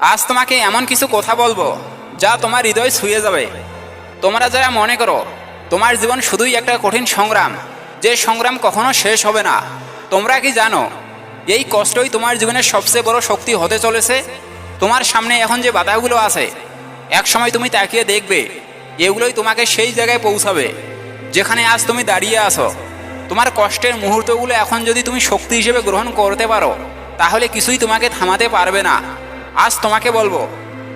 আজ তোমাকে এমন কিছু কথা বলব, যা তোমার হৃদয় ছুঁয়ে যাবে। তোমরা যারা মনে করো, তোমার জীবন শুধুই একটা কঠিন সংগ্রাম, যে সংগ্রাম কখনো শেষ হবে না, তোমরা কি জানো, এই কষ্টই তোমার জীবনের সবচেয়ে বড় শক্তি হতে চলেছে? তোমার সামনে এখন যে বাধাগুলো আছে এক সময় তুমি তাকিয়ে দেখবে, এগুলোই তোমাকে সেই জায়গায় পৌঁছাবে, যেখানে আজ তুমি দাঁড়িয়ে আছো। তোমার কষ্টের মুহূর্তগুলো এখন যদি তুমি শক্তি হিসেবে গ্রহণ করতে পারো, তাহলে কিছুই তোমাকে থামাতে পারবে না। আজ তোমাকে বলব,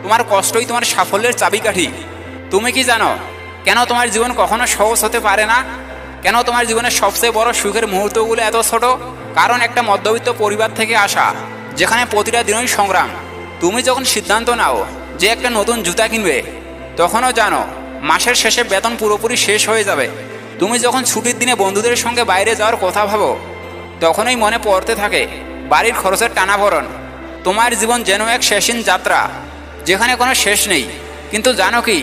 তোমার কষ্টই তোমার সাফল্যের চাবিকাঠি। তুমি কি জানো, কেন তোমার জীবন কখনো সহজ হতে পারে না? কেন তোমার জীবনের সবচেয়ে বড় সুখের মুহূর্তগুলো এত ছোট? কারণ একটা মধ্যবিত্ত পরিবার থেকে আসা, যেখানে প্রতিটা দিনই সংগ্রাম। তুমি যখন সিদ্ধান্ত নাও যে একটা নতুন জুতা কিনবে, তখনও জানো, মাসের শেষে বেতন পুরোপুরি শেষ হয়ে যাবে। তুমি যখন ছুটির দিনে বন্ধুদের সঙ্গে বাইরে যাওয়ার কথা ভাবো, তখনই মনে পড়তে থাকে, বাড়ির খরচের টানাভরণ। তোমার জীবন যেন এক শেষিন যাত্রা, যেখানে কোনো শেষ নেই। কিন্তু জানো কি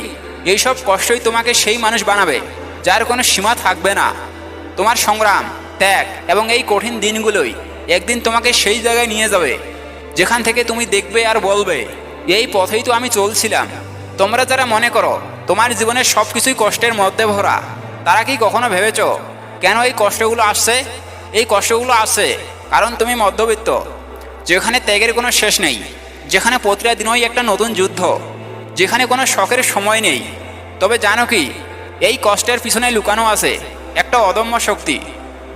এইসব কষ্টই তোমাকে সেই মানুষ বানাবে, যার কোনো সীমা থাকবে না। তোমার সংগ্রাম, ত্যাগ এবং এই কঠিন দিনগুলোই একদিন তোমাকে সেই জায়গায় নিয়ে যাবে, যেখান থেকে তুমি দেখবে আর বলবে, এই পথেই তো আমি চলছিলাম। তোমরা যারা মনে করো, তোমার জীবনের সব কিছুই কষ্টের মধ্যে ভরা, তারা কি কখনো ভেবেছ, কেন এই কষ্টগুলো আসছে? এই কষ্টগুলো আসছে কারণ তুমি মধ্যবিত্ত। যেখানে ত্যাগের কোনো শেষ নেই, যেখানে প্রতিটা দিনই একটা নতুন যুদ্ধ, যেখানে কোনো শখের সময় নেই। তবে জানো কি, এই কষ্টের পিছনে লুকানো আছে একটা অদম্য শক্তি।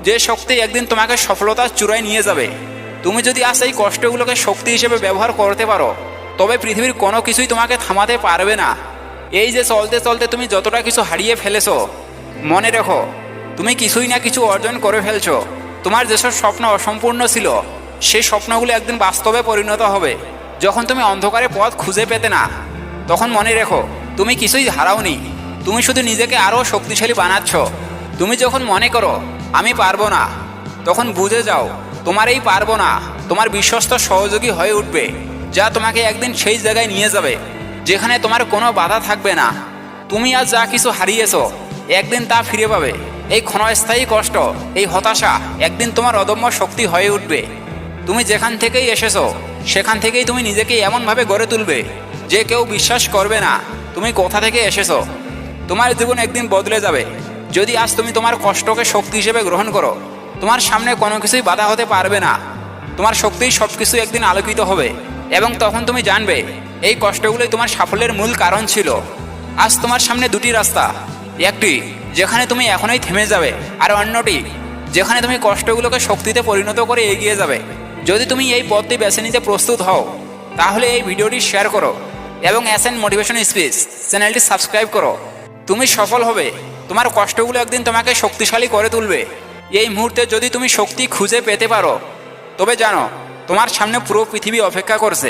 যে শক্তি একদিন তোমাকে সফলতার চূড়ায় নিয়ে যাবে। তুমি যদি আজ এই কষ্টগুলোকে শক্তি হিসেবে ব্যবহার করতে পারো, তবে পৃথিবীর কোনো কিছুই তোমাকে থামাতে পারবে না। এই যে চলতে চলতে তুমি যতটা কিছু হারিয়ে ফেলেছো, মনে রেখো, তুমি কিছুই না কিছু অর্জন করে ফেলছো। তোমার যেসব স্বপ্ন অসম্পূর্ণ ছিল সেই স্বপ্নগুলো একদিন বাস্তবে পরিণত হবে। যখন তুমি অন্ধকারে পথ খুঁজে পেতে না, তখন মনে রেখো, তুমি কিছুই হারাওনি। তুমি শুধু নিজেকে আরও শক্তিশালী বানাচ্ছ। তুমি যখন মনে করো, আমি পারব না, তখন বুঝে যাও তোমার এই পারব না। তোমার বিশ্বস্ত সহযোগী হয়ে উঠবে, যা তোমাকে একদিন সেই জায়গায় নিয়ে যাবে, যেখানে তোমার কোনো বাধা থাকবে না। তুমি আজ যা কিছু হারিয়েছো, একদিন তা ফিরে পাবে। এই ক্ষণস্থায়ী কষ্ট, এই হতাশা একদিন তোমার অদম্য শক্তি হয়ে উঠবে। তুমি যেখান থেকেই এসেছ, সেখান থেকেই তুমি নিজেকে এমনভাবে গড়ে তুলবে যে কেউ বিশ্বাস করবে না তুমি কোথা থেকে এসেছ। তোমার জীবন একদিন বদলে যাবে। যদি আজ তুমি তোমার কষ্টকে শক্তি হিসেবে গ্রহণ করো, তোমার সামনে কোনো কিছুই বাধা হতে পারবে না। তোমার শক্তিই সব কিছু একদিন আলোকিত হবে এবং তখন তুমি জানবে, এই কষ্টগুলোই তোমার সাফল্যের মূল কারণ ছিল। আজ তোমার সামনে দুটি রাস্তা, একটি যেখানে তুমি এখনই থেমে যাবে আর অন্যটি যেখানে তুমি কষ্টগুলোকে শক্তিতে পরিণত করে এগিয়ে যাবে। যদি তুমি এই পদটি বেছে নিতে প্রস্তুত হও, তাহলে এই ভিডিওটি শেয়ার করো এবং অ্যাসেন্ট মোটিভেশন স্পিচ চ্যানেলটি সাবস্ক্রাইব করো। তুমি সফল হবে। তোমার কষ্টগুলো একদিন তোমাকে শক্তিশালী করে তুলবে। এই মুহূর্তে যদি তুমি শক্তি খুঁজে পেতে পারো, তবে জানো, তোমার সামনে পুরো পৃথিবী অপেক্ষা করছে।